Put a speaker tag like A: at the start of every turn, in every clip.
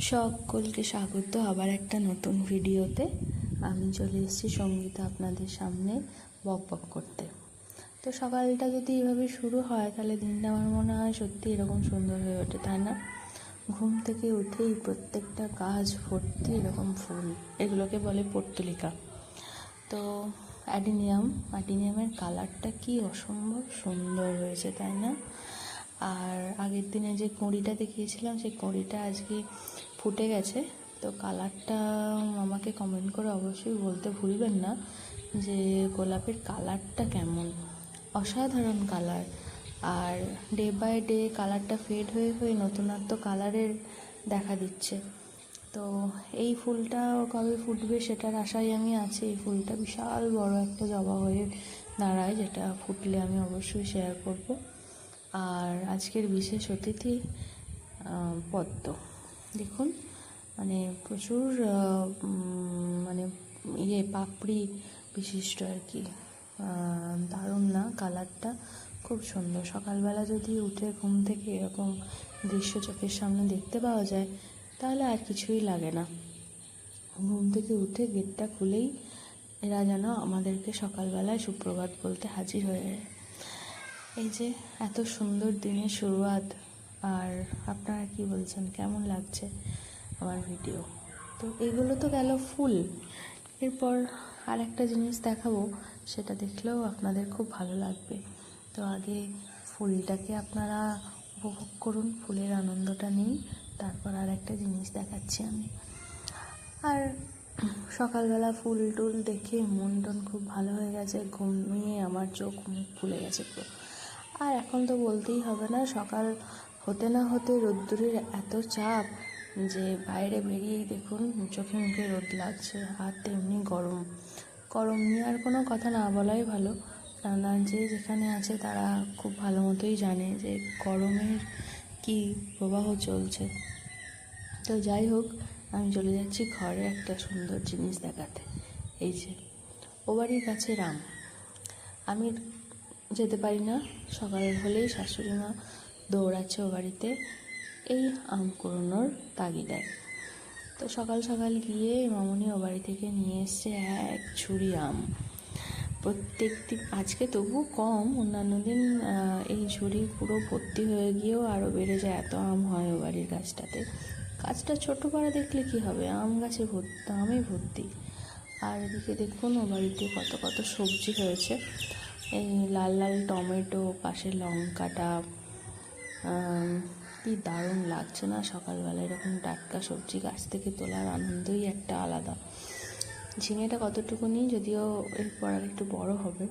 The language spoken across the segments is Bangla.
A: সকলকে স্বাগত আবার একটা নতুন ভিডিওতে। আমি চলে এসেছি সঙ্গীতা আপনাদের সামনে বক বক করতে। তো সকালটা যদি এভাবে শুরু হয়, তাহলে দিনটা আমার মনে হয় সত্যি এরকম সুন্দর হয়ে ওঠে, তাই না? ঘুম থেকে উঠেই প্রত্যেকটা গাছ ভর্তি এরকম ফুল, এগুলোকে বলে পর্তুলিকা তো অ্যাডিনিয়াম, অ্যাডিনিয়ামের কালারটা কি অসম্ভব সুন্দর হয়েছে, তাই না? আর আগের দিনে যে কুঁড়িটা দেখিয়েছিলাম, সেই কুঁড়িটা আজকে ফুটে গেছে। তো কালারটা আমাকে কমেন্ট করে অবশ্যই বলতে ভুলবেন না যে গোলাপের কালারটা কেমন। অসাধারণ কালার। আর ডে বাই ডে কালারটা ফেড হয়ে হয়ে নতুনত্ব কালারের দেখা দিচ্ছে। তো এই ফুলটা কবে ফুটবে সেটার আশায় আমি আছি। এই ফুলটা বিশাল বড় একটা জবা হয়ে দাঁড়ায় যেটা ফুটলে আমি অবশ্যই শেয়ার করব। আর আজকের বিশেষ অতিথি পদ্ম। দেখুন মানে প্রচুর মানে ইয়ে পাপড়ি বিশিষ্ট আর কি। দারুণ না কালারটা? খুব সুন্দর। সকালবেলা যদি উঠে ঘুম থেকে এরকম দৃশ্য চোখের সামনে দেখতে পাওয়া যায়, তাহলে আর কিছুই লাগে না। ঘুম থেকে উঠে গেটটা খুলেই এরা যেন আমাদেরকে সকালবেলায় সুপ্রভাত বলতে হাজির হয়ে যায়। এই যে, এত সুন্দর দিনের শুরুয়াত। আর আপনারা কি বলছেন? কেমন লাগছে আমার ভিডিও তো এগুলো তো গেল ফুল। এরপর আর একটা জিনিস দেখাবো, সেটা দেখলেও আপনাদের খুব ভালো লাগবে। তো আগে ফুলটাকে আপনারা উপভোগ করুন, ফুলের আনন্দটা নিন। তারপর আর একটা জিনিস দেখাচ্ছি আমি। আর সকালবেলা ফুল টুল দেখে মন টন খুব ভালো হয়ে গেছে, ঘুমিয়ে আমার চোখ মুখ ফুলে গেছে পুরো। আর এখন তো বলতেই হবে না, সকাল হতে না হতে রোদ্দুরের এত চাপ যে বাইরে বেরিয়েই দেখুন চোখে মুখে রোদ লাগছে আর তেমনি গরম। গরম নিয়ে আর কোনো কথা না বলাই ভালো। কেননা যে যেখানে আছে তারা খুব ভালো মতোই জানে যে গরমের কী প্রবাহ চলছে। তো যাই হোক, আমি চলে যাচ্ছি ঘরে একটা সুন্দর জিনিস দেখাতে। এই যে ও বাড়ির কাছে রাম। আমি যেতে পারি না, সকাল হলেই শাশুড়ি মা দৌড়াচ্ছে ও বাড়িতে এই আম কুড়োনোর তাগিদায়। তো সকাল সকাল গিয়ে মামনি ও বাড়ি থেকে নিয়ে এসছে এক ঝুড়ি আম। প্রত্যেকটি, আজকে তবু কম, অন্যান্য দিন এই ঝুড়ি পুরো ভর্তি হয়ে গিয়েও আরও বেড়ে যায়, এত আম হয় ও বাড়ির গাছটাতে। গাছটা ছোটো পাড়া দেখলে কি হবে? আম গাছে ভর্তি, আমে ভর্তি। আর এদিকে দেখুন ও বাড়িতে কত কত সবজি হয়েছে। এই লাল লাল টমেটো, পাশে লঙ্কাটা কি দারুণ লাগছে না সকালবেলা এরকম টাটকা সবজি গাছ থেকে তোলার আনন্দই একটা আলাদা। ঝিঙেটা কতটুকুনি যদিও এরপর আর একটু বড় হবে।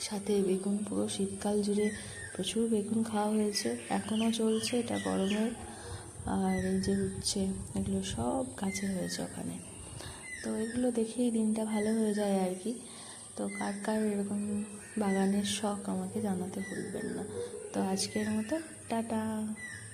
A: সাথে বেগুন পুরো শীতকাল জুড়ে প্রচুর বেগুন খাওয়া হয়েছে এখনও চলছে এটা গরমের আর এই যে উচ্ছে এগুলো সব গাছে হয়েছে ওখানে। তো এগুলো দেখেই দিনটা ভালো হয়ে যায় আর কি। তো কার কার এরকম বাগানের শখ আমাকে জানাতে ভুলবেন না। তো আজকের মতো টাটা।